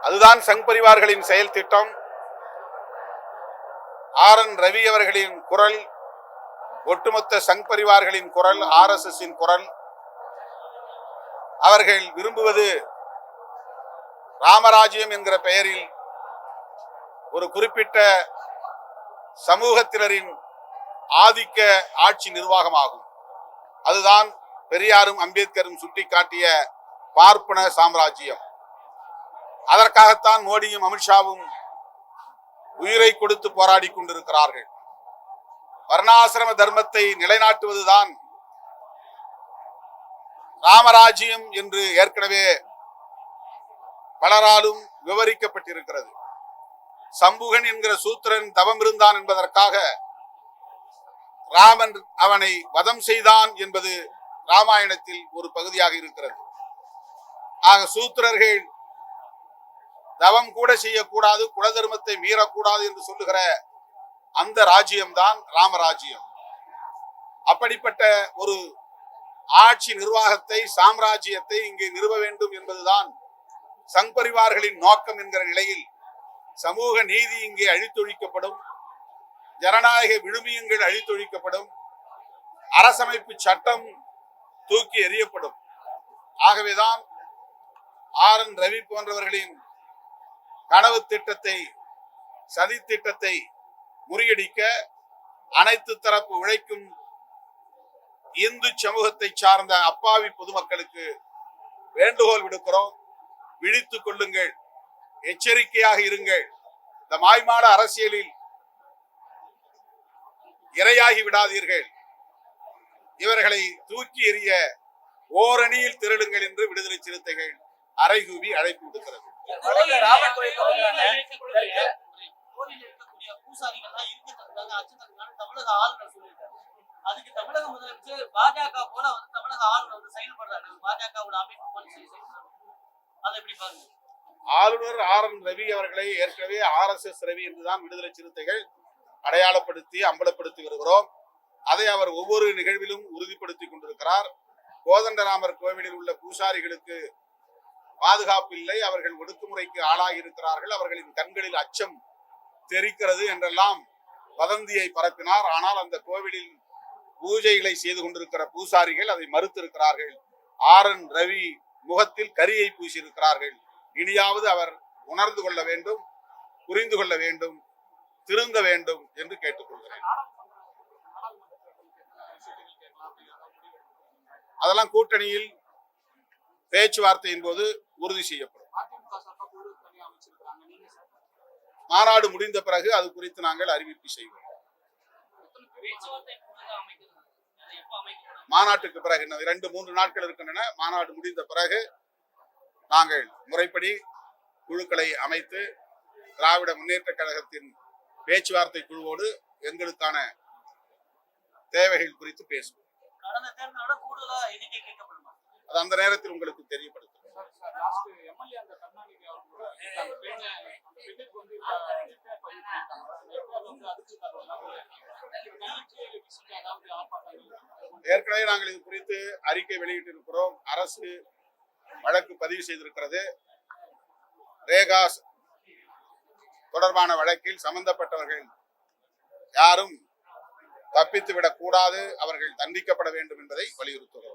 அதுதான் சங் பரிவார்களின் செயல் திட்டம். ஆர் என் ரவி அவர்களின் குரல் ஒட்டுமொத்த சங் பரிவார்களின் குரல் ஆர் எஸ் எஸ் குரல். அவர்கள் விரும்புவது ராமராஜ்யம் என்கிற பெயரில் ஒரு குறிப்பிட்ட சமூகத்தினரின் ஆதிக்க ஆட்சி நிர்வாகமாகும். அதுதான் பெரியாரும் அம்பேத்கரும் சுட்டிக்காட்டிய பார்ப்பன சாம்ராஜ்யம். அதற்காகத்தான் மோடியும் அமித்ஷாவும் உயிரை கொடுத்து போராடி கொண்டிருக்கிறார்கள். வர்ணாசிரம தர்மத்தை நிலைநாட்டுவதுதான் ராமராஜ்யம் என்று ஏற்கனவே பலராலும் விவரிக்கப்பட்டிருக்கிறது. சம்புகன் என்கிற சூத்திரன் தவம் இருந்தான் என்பதற்காக ராமன் அவனை வதம் செய்தான் என்பது ராமாயணத்தில் ஒரு பகுதியாக இருக்கிறது. ஆக சூத்திரர்கள் தவம் கூட செய்யக்கூடாது குலதர்மத்தை மீறக்கூடாது என்று சொல்லுகிற அந்த ராஜ்யம்தான் ராமராஜ்யம். அப்படிப்பட்ட ஒரு ஆட்சி நிர்வாகத்தை சாம்ராஜ்யத்தை இங்கே நிறுவ வேண்டும் என்பதுதான் சங் பரிவார்களின் நோக்கம் என்கிற நிலையில் சமூக நீதி இங்கே அழித்தொழிக்கப்படும் ஜனநாயக விழுமியங்கள் அழித்தொழிக்கப்படும் அரசமைப்பு சட்டம் தூக்கி எறியப்படும். ஆகவேதான் ஆர் என் ரவி போன்றவர்களின் கனவு திட்டத்தை சதி திட்டத்தை முறியடிக்க அனைத்து தரப்பு உழைக்கும் இந்து சமூகத்தை சார்ந்த அப்பாவி பொதுமக்களுக்கு வேண்டுகோள் விடுக்கிறோம். விழித்துக் கொள்ளுங்கள். எச்சரிக்கையாக இருங்கள். இந்த மாய்மாட அரசியலில் இரையாகி விடாதீர்கள். இவர்களை தூக்கி எறிய ஓரணியில் திரளுங்கள் என்று விடுதலை சிறுத்தைகள் அறைகூவி அழைப்பு விடுக்கிறது. கோயில்ல ராமன் கோயில் திறக்கிறாங்க. கோயில்ல இருக்கக்கூடிய பூசாரிகள்லாம் இருக்கக்கூடாது, அச்சத்தக்கூடாதுன்னு தமிழக ஆளுநர் சொல்லியிருக்காரு. அதுக்கு தமிழக முதலமைச்சர் பாஜக போல வந்து தமிழக ஆளுநர் வந்து செயல்படுறாரு. பாஜகவோட அமைப்பு போல செயல்படுறாரு அதை எப்படி பாருங்க? ஆளுநர் ஆர் என் ரவி அவர்களை ஏற்கனவே ஆர் எஸ் எஸ் ரவி என்றுதான் விடுதலை சிறுத்தைகள் அடையாளப்படுத்தி அம்பலப்படுத்தி வருகிறோம். அதை அவர் ஒவ்வொரு நிகழ்விலும் உறுதிப்படுத்தி கொண்டிருக்கிறார். கோதண்டராமர் கோவிலில் உள்ள பூசாரிகளுக்கு பாதுகாப்பு இல்லை அவர்கள் ஒடுக்குமுறைக்கு ஆளாகி இருக்கிறார்கள் அவர்களின் கண்களில் அச்சம் தெரிக்கிறது என்றெல்லாம் வதந்தியை பரப்பினார். ஆனால் அந்த கோவிலில் பூஜைகளை செய்து கொண்டிருக்கிற பூசாரிகள் அதை மறுத்திருக்கிறார்கள். ஆர். என். ரவி முகத்தில் கரியை பூசியிருக்கிறார்கள். இனியாவது அவர் உணர்ந்து கொள்ள வேண்டும் புரிந்து கொள்ள வேண்டும் திருந்த வேண்டும் என்று கேட்டுக்கொள்கிறேன். அதெல்லாம் கூட்டணியில் பேச்சுவார்த்தையின் போது உறுதி செய்யப்படும். மாநாடு முடிந்த பிறகு அது குறித்து நாங்கள் அறிவிப்பு செய்வோம். மாநாட்டுக்கு பிறகு இன்னும் இரண்டு மூன்று நாட்கள் இருக்கின்றன. மாநாடு முடிந்த பிறகு நாங்கள் முறைப்படி குழுக்களை அமைத்து திராவிட முன்னேற்ற கழகத்தின் பேச்சுவார்த்தை குழுவோடு எங்களுக்கான தேவைகள் குறித்து பேசுவோம். அது அந்த நேரத்தில் ஏற்கனவே நாங்கள் இது குறித்து அறிக்கை வெளியிட்டிருக்கிறோம். அரசு வழக்கு பதிவு செய்திருக்கிறது. ரேகா தொடர்பான வழக்கில் சம்பந்தப்பட்டவர்கள் யாரும் தப்பித்து விடக்கூடாது அவர்கள் தண்டிக்கப்பட வேண்டும் என்பதை வலியுறுத்துகிறோம்.